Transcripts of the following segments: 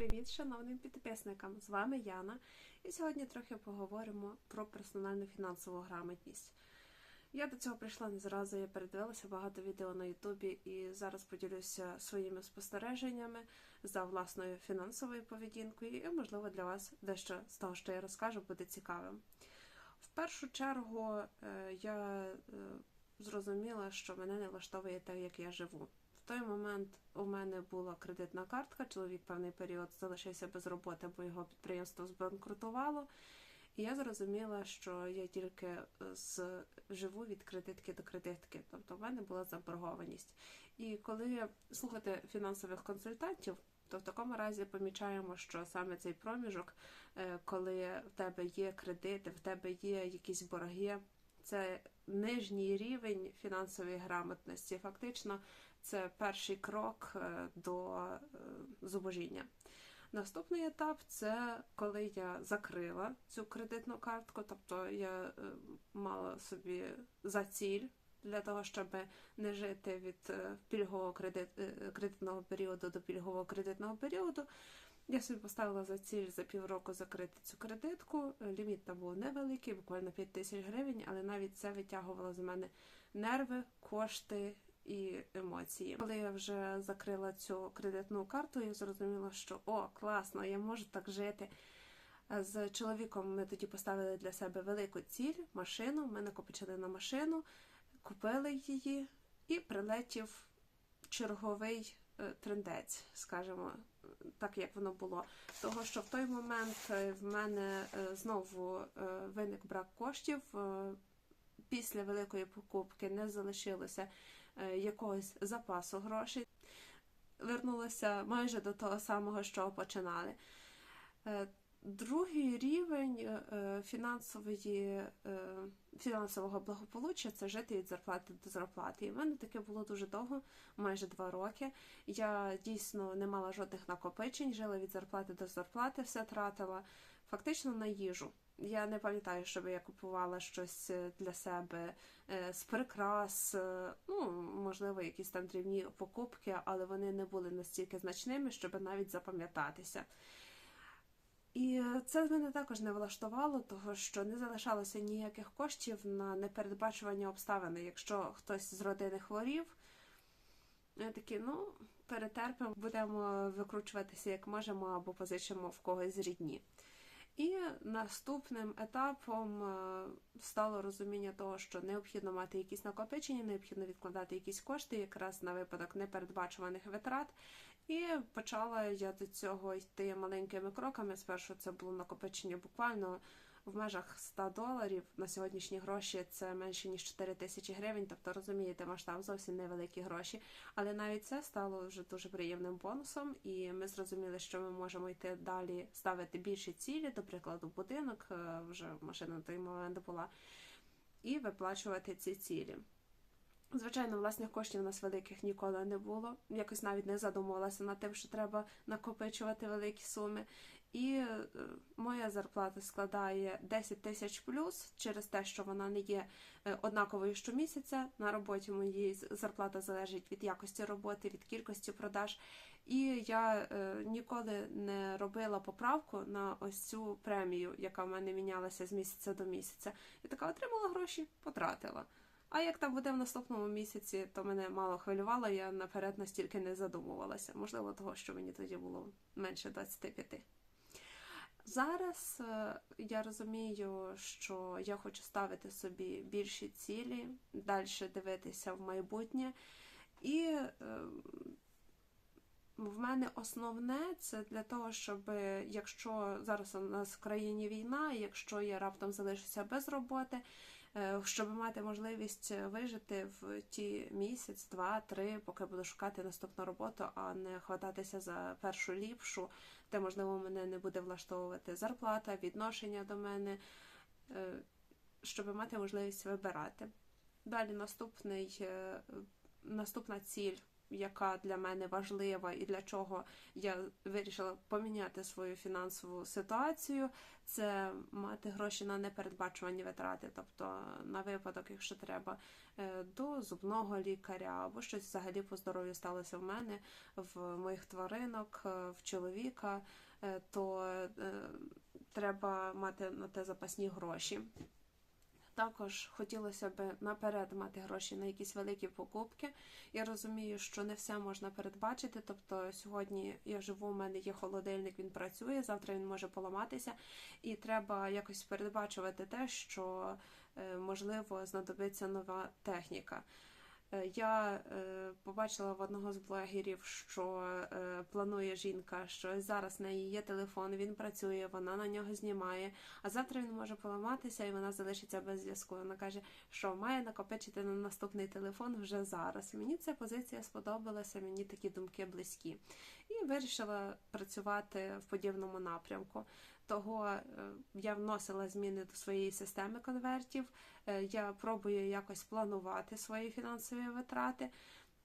Привіт, шановним підписникам! З вами Яна, і сьогодні трохи поговоримо про персональну фінансову грамотність. Я до цього прийшла не зразу, я передивилася багато відео на Ютубі і зараз поділюся своїми спостереженнями за власною фінансовою поведінкою, і, можливо, для вас дещо з того, що я розкажу, буде цікавим. В першу чергу е, я е, зрозуміла, що мене не влаштовує те, як я живу. Той момент у мене була кредитна картка. Чоловік певний період залишився без роботи, бо його підприємство збанкрутувало. І я зрозуміла, що я тільки з живу від кредитки до кредитки. Тобто в мене була заборгованість. І коли слухати фінансових консультантів, то в такому разі помічаємо, що саме цей проміжок, е, коли в тебе є кредити, в тебе є якісь борги, це нижній рівень фінансової грамотності. Фактично, це перший крок е, до е, зубожіння. Наступний етап це коли я закрила цю кредитну картку, тобто я е, мала собі за ціль для того, щоб не жити від пільгового кредит, кредитного періоду до пільгового кредитного періоду. Я собі поставила за ціль за півроку закрити цю кредитку. Ліміт там був невеликий, буквально 5 тисяч гривень, але навіть це витягувало з мене нерви, кошти і емоції. Коли я вже закрила цю кредитну карту, я зрозуміла, що о, класно, я можу так жити. З чоловіком ми тоді поставили для себе велику ціль, машину. Ми накопичили на машину, купили її і прилетів черговий е, трендець, скажімо, так як воно було. Того, що в той момент е, в мене е, знову виник брак коштів. Після великої покупки не залишилося якогось запасу грошей. Вернулася майже до того самого, що починали. Е, другий рівень е, фінансової, фінансового благополуччя це жити від зарплати до зарплати. І в мене таке було дуже довго, майже два роки. Я дійсно не мала жодних накопичень, жила від зарплати до зарплати, все тратила фактично на їжу. Я не пам'ятаю, щоб я купувала щось е, для себе е, з прикрас, е, ну, можливо, якісь там дрібні покупки, але вони не були настільки значними, щоб навіть запам'ятатися. І це мене також не влаштувало, того що не залишалося ніяких коштів на непередбачувані обставини. Якщо хтось з родини хворів, я такі, ну, перетерпимо, будемо викручуватися як можемо, або позичимо в когось з рідні. І наступним етапом е, стало розуміння того, що необхідно мати якісь накопичення, необхідно відкладати якісь кошти, якраз на випадок непередбачуваних витрат. І почала я до цього йти маленькими кроками. Спершу це було накопичення буквально в межах 100 доларів на сьогоднішні гроші це менше ніж 4 тисячі гривень. Тобто розумієте, масштаб зовсім невеликі гроші. Але навіть це стало вже дуже приємним бонусом, і ми зрозуміли, що ми можемо йти далі, ставити більші цілі, до прикладу, будинок е, вже машина на той момент була, і виплачувати ці цілі. Звичайно, власних коштів у нас великих ніколи не було. Якось навіть не задумувалася над тим, що треба накопичувати великі суми. І е, моя зарплата складає 10 тисяч плюс через те, що вона не є е, однаковою щомісяця. На роботі моїй зарплата залежить від якості роботи, від кількості продаж. І я е, ніколи не робила поправку на ось цю премію, яка в мене мінялася з місяця до місяця. І така отримала гроші, потратила. А як там буде в наступному місяці, то мене мало хвилювало, я наперед настільки не задумувалася. Можливо, того, що мені тоді було менше 25. Зараз е, я розумію, що я хочу ставити собі більші цілі, далі дивитися в майбутнє. І е, в мене основне це для того, щоб якщо зараз у нас в країні війна, якщо я раптом залишуся без роботи, щоб мати можливість вижити в ті місяць, два-три, поки буду шукати наступну роботу, а не хвататися за першу ліпшу, де можливо мене не буде влаштовувати зарплата, відношення до мене, е, щоб мати можливість вибирати. Далі наступний, е, наступна ціль яка для мене важлива і для чого я вирішила поміняти свою фінансову ситуацію, це мати гроші на непередбачувані витрати, тобто на випадок, якщо треба, е, до зубного лікаря або щось взагалі по здоров'ю сталося в мене, в моїх тваринок, е, в чоловіка, е, то треба мати на те запасні гроші. Також хотілося б наперед мати гроші на якісь великі покупки. Я розумію, що не все можна передбачити. Тобто сьогодні я живу, у мене є холодильник, він працює, завтра він може поламатися, і треба якось передбачувати те, що е, можливо знадобиться нова техніка. Е, я е, побачила в одного з блогерів, що е, планує жінка, що зараз в неї є телефон, він працює, вона на нього знімає, а завтра він може поламатися і вона залишиться без зв'язку. Вона каже, що має накопичити на наступний телефон вже зараз. Мені ця позиція сподобалася, мені такі думки близькі. І вирішила працювати в подібному напрямку. Того е, я вносила зміни до своєї системи конвертів. Е, я пробую якось планувати свої фінансові витрати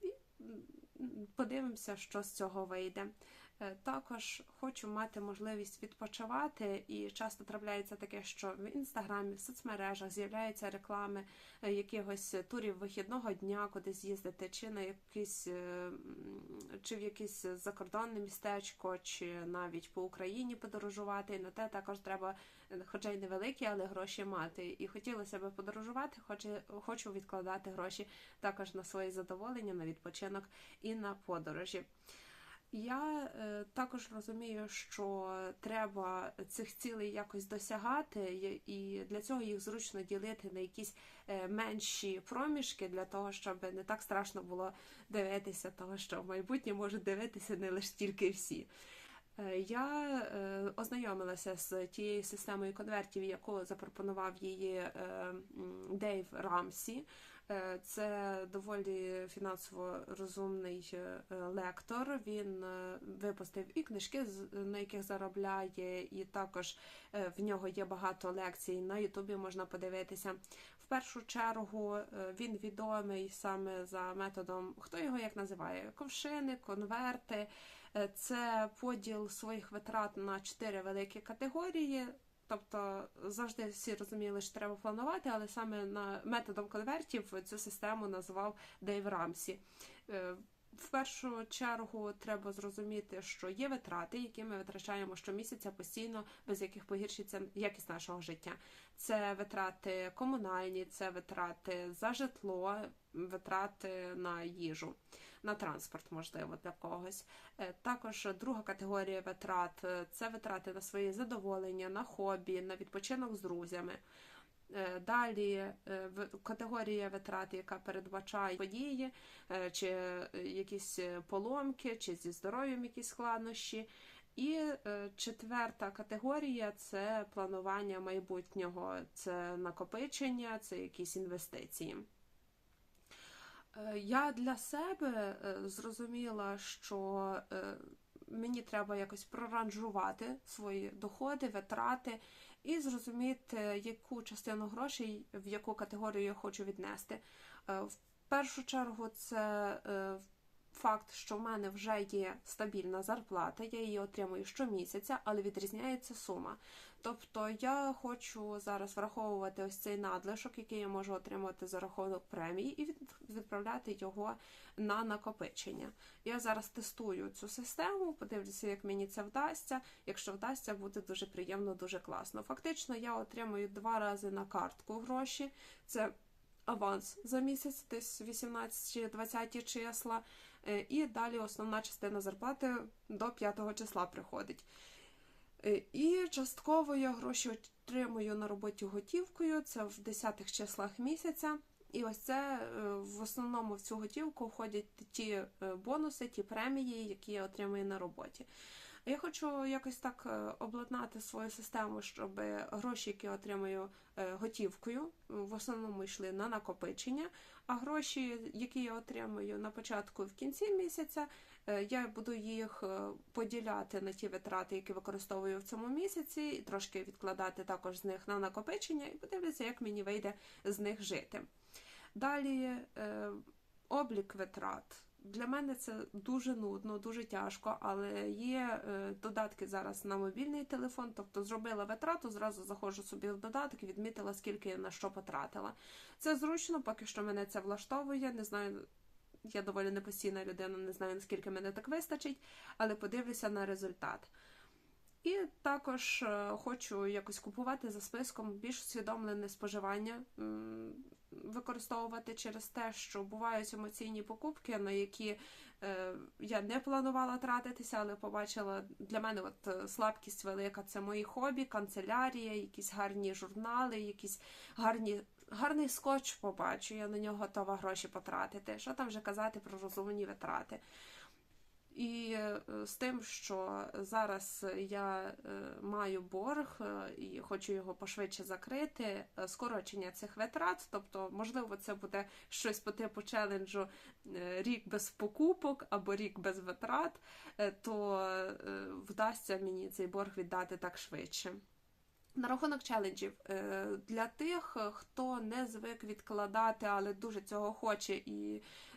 і подивимося, що з цього вийде. Е, також хочу мати можливість відпочивати, і часто трапляється таке, що в інстаграмі, в соцмережах з'являються реклами е, якихось турів вихідного дня, куди з'їздити, чи на якийсь, е, чи в якесь закордонне містечко, чи навіть по Україні подорожувати. І на те також треба, хоча й невеликі, але гроші мати. І хотілося б подорожувати, хочу, хочу відкладати гроші також на своє задоволення, на відпочинок і на подорожі. Я е, також розумію, що треба цих цілей якось досягати, і для цього їх зручно ділити на якісь е, менші проміжки, для того, щоб не так страшно було дивитися, того що в майбутнє можуть дивитися не лише тільки всі. Е, я ознайомилася з тією системою конвертів, яку запропонував її Дейв Рамсі. Е, це доволі фінансово розумний е, лектор. Він е, випустив і книжки, на яких заробляє, і також в нього є багато лекцій. На Ютубі можна подивитися. В першу чергу він відомий саме за методом, хто його як називає: ковшини, конверти. Це поділ своїх витрат на чотири великі категорії. Тобто завжди всі розуміли, що треба планувати, але саме на методом конвертів цю систему назвав Дейв Рамсі. Е, в першу чергу треба зрозуміти, що є витрати, які ми витрачаємо щомісяця постійно, без яких погіршиться якість нашого життя. Це витрати комунальні, це витрати за житло, витрати на їжу на транспорт, можливо, для когось. Е, також друга категорія витрат е, це витрати на свої задоволення, на хобі, на відпочинок з друзями. Е, далі категорія витрат, яка передбачає події, чи якісь поломки, чи зі здоров'ям якісь складнощі. І четверта категорія це планування майбутнього, це накопичення, це якісь інвестиції. Е, я для себе е, зрозуміла, що е, мені треба якось проранжувати свої доходи, витрати і зрозуміти, яку частину грошей в яку категорію я хочу віднести. В першу чергу, це факт, що в мене вже є стабільна зарплата, я її отримую щомісяця, але відрізняється сума. Тобто я хочу зараз враховувати ось цей надлишок, який я можу отримати за рахунок премії, і відправляти його на накопичення. Я зараз тестую цю систему, подивлюся, як мені це вдасться. Якщо вдасться, буде дуже приємно, дуже класно. Фактично, я отримую два рази на картку гроші. Це аванс за місяць, десь 18-20 числа. Е, і далі основна частина зарплати до 5 числа приходить. Е, і частково я гроші отримую на роботі готівкою, це в 10 числах місяця. І ось це е, в основному в цю готівку входять ті бонуси, ті премії, які я отримую на роботі. Я хочу якось так е, обладнати свою систему, щоб гроші, які отримую е, готівкою, в основному йшли на накопичення. А гроші, які я отримую на початку і в кінці місяця, е, я буду їх поділяти на ті витрати, які використовую в цьому місяці, і трошки відкладати також з них на накопичення, і подивлюся, як мені вийде з них жити. Далі облік витрат для мене це дуже нудно, дуже тяжко, але є е, додатки зараз на мобільний телефон. Тобто зробила витрату, зразу заходжу собі в додаток відмітила, скільки я на що потратила. Це зручно, поки що мене це влаштовує. Не знаю, я доволі непостійна людина, не знаю наскільки мене так вистачить, але подивлюся на результат. І також е, хочу якось купувати за списком більш усвідомлене споживання, використовувати через те, що бувають емоційні покупки, на які е, я не планувала тратитися, але побачила для мене от е, слабкість велика це мої хобі, канцелярія, якісь гарні журнали, якісь гарні. Гарний скотч побачу, я на нього готова гроші потратити. Що там вже казати про розумні витрати? І е, з тим, що зараз я е, маю борг е, і хочу його пошвидше закрити, скорочення цих витрат, тобто, можливо, це буде щось по типу челенджу рік без покупок або рік без витрат, то вдасться мені цей борг віддати так швидше. На рахунок челенджів. Е, для тих, хто не звик відкладати, але дуже цього хоче і е,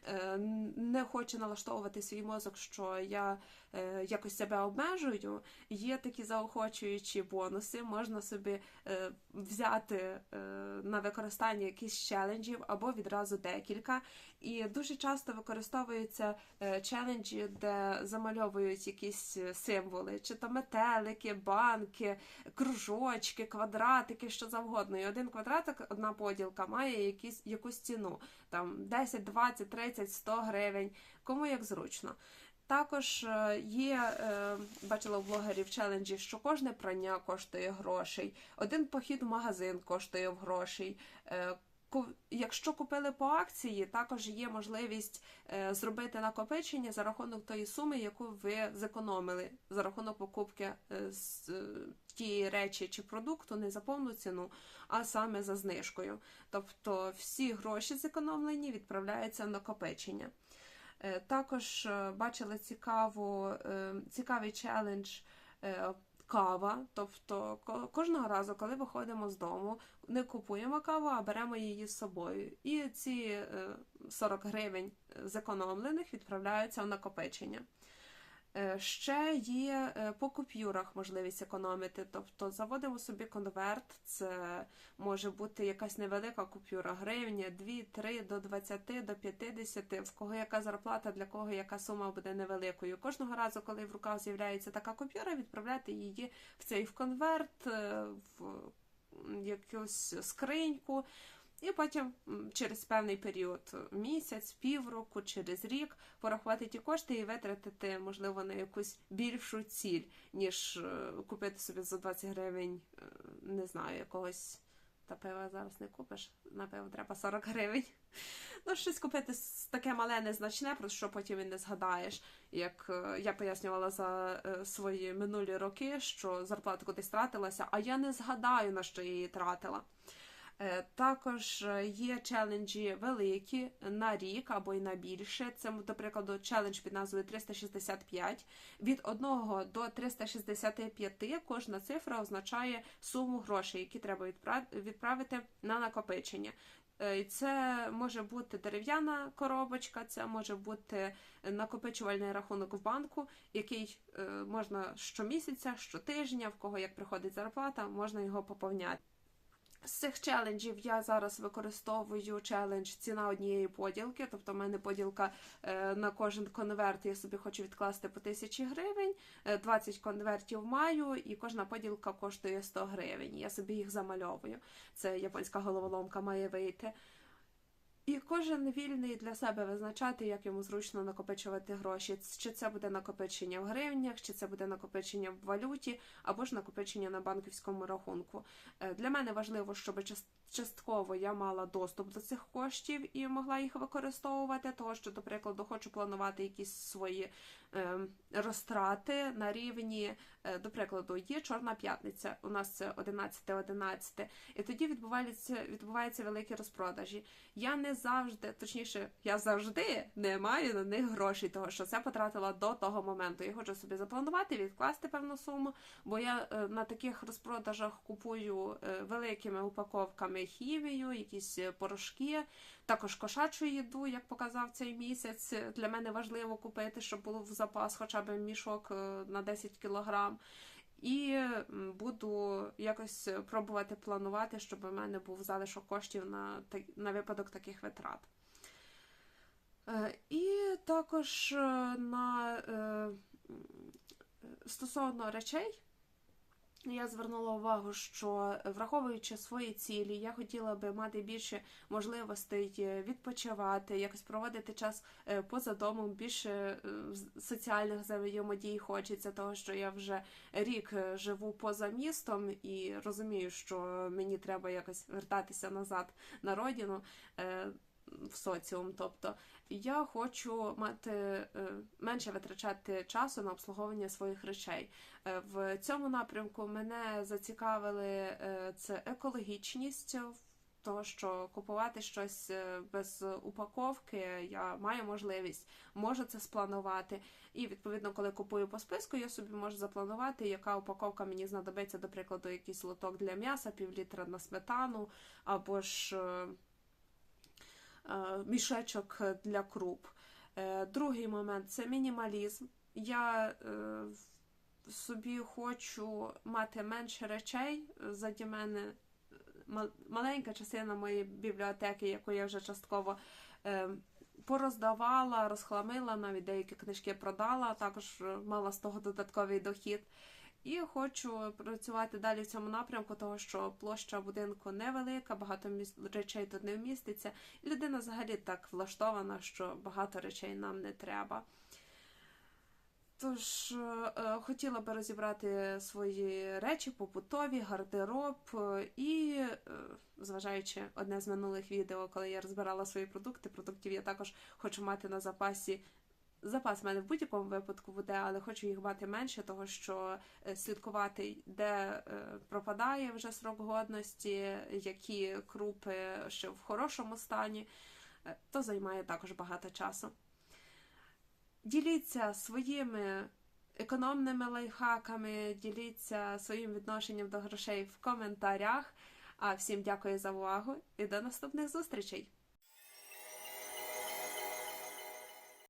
не хоче налаштовувати свій мозок, що я е, якось себе обмежую. Є такі заохочуючі бонуси. Можна собі взяти на використання якісь челенджів або відразу декілька. І дуже часто використовуються челенджі, де замальовують якісь символи, чи то метелики, банки, кружочки квадратики, що завгодно. І один квадратик, одна поділка має якісь, якусь ціну. Там 10, 20, 30, 100 гривень, кому як зручно. Також е, є, е, бачила в блогерів челенджі, що кожне прання коштує грошей, один похід в магазин коштує грошей. Е, якщо купили по акції, також є можливість зробити накопичення за рахунок тої суми, яку ви зекономили за рахунок покупки е, е, тієї речі чи продукту не за повну ціну, а саме за знижкою. Тобто всі гроші зекономлені відправляються в накопичення. Також бачили цікаву, цікавий челендж кава. Тобто кожного разу, коли виходимо з дому, не купуємо каву, а беремо її з собою. І ці 40 е, гривень зекономлених відправляються в накопичення. Е, ще є е, по купюрах можливість економити, тобто заводимо собі конверт, це може бути якась невелика купюра, гривня, 2, 3 до 20, до 50, в кого яка зарплата, для кого яка сума буде невеликою. Кожного разу, коли в руках з'являється така купюра, відправляти її в цей в конверт, е, в якусь скриньку. І потім через певний період місяць, півроку, через рік порахувати ті кошти і витратити, можливо, на якусь більшу ціль, ніж е, купити собі за 20 гривень, е, не знаю, якогось та пива зараз не купиш. Напевно, треба 40 гривень. Ну, щось купити таке мале незначне, про що потім і не згадаєш. Як е, я пояснювала за свої минулі роки, що зарплата кудись тратилася, а я не згадаю, на що я її тратила. Е, також е, є челенджі великі на рік або й на більше. Це, до прикладу, челендж під назвою 365. Від 1 до 365 кожна цифра означає суму грошей, які треба відправити на накопичення. Е, це може бути дерев'яна коробочка, це може бути накопичувальний рахунок в банку, який можна щомісяця, щотижня, в кого як приходить зарплата, можна його поповняти. З цих челенджів я зараз використовую челендж ціна однієї поділки. Тобто, в мене поділка е, на кожен конверт, я собі хочу відкласти по тисячі гривень, 20 е, конвертів маю, і кожна поділка коштує 100 гривень. Я собі їх замальовую. Це японська головоломка має вийти. І кожен вільний для себе визначати, як йому зручно накопичувати гроші. Чи це буде накопичення в гривнях, чи це буде накопичення в валюті, або ж накопичення на банківському рахунку. Е, для мене важливо, щоб частково я мала доступ до цих коштів і могла їх використовувати, того що, до прикладу, хочу планувати якісь свої розтрати на рівні, е, до прикладу, є Чорна п'ятниця, у нас це 11-11, і тоді відбуваються, відбуваються великі розпродажі. Я не завжди, точніше, я завжди не маю на них грошей, того що це потратила до того моменту. Я хочу собі запланувати, відкласти певну суму, бо я е, на таких розпродажах купую е, великими упаковками хімію, якісь порошки, також кошачу їду, як показав цей місяць. Для мене важливо купити, щоб було в запас хоча б мішок е, на 10 кілограм. І буду якось пробувати планувати, щоб у мене був залишок коштів на, на випадок таких витрат. Е, І також е, на стосовно речей, я звернула увагу, що е, враховуючи свої цілі, я хотіла би мати більше можливостей е, відпочивати, якось проводити час е, поза домом, більше соціальних взаємодій хочеться, того що я вже рік живу поза містом і розумію, що мені треба якось вертатися назад на родину. В соціум, тобто я хочу мати е, менше витрачати часу на обслуговування своїх речей. Е, В цьому напрямку мене зацікавили е, це екологічність, того, що купувати щось без упаковки я маю можливість, можу це спланувати. І відповідно, коли купую по списку, я собі можу запланувати, яка упаковка мені знадобиться, до прикладу, якийсь лоток для м'яса, півлітра на сметану, або ж мішечок для круп. Е, Другий момент це мінімалізм. Я е, собі хочу мати менше речей. Заді мене е, маленька частина моєї бібліотеки, яку я вже частково е, пороздавала, розхламила, навіть деякі книжки продала, також е, мала з того додатковий дохід. І хочу працювати далі в цьому напрямку, того що площа будинку невелика, багато речей тут не вміститься. І людина взагалі так влаштована, що багато речей нам не треба. Тож е, е, хотіла би розібрати свої речі побутові, гардероб е, і, зважаючи одне з минулих відео, коли я розбирала свої продукти, продуктів я також хочу мати на запасі. Запас в мене в будь-якому випадку буде, але хочу їх мати менше, того що е, слідкувати, де е, пропадає вже срок годності, які крупи ще в хорошому стані, е, то займає також багато часу. Діліться своїми економними лайфхаками, діліться своїм відношенням до грошей в коментарях. А всім дякую за увагу і до наступних зустрічей!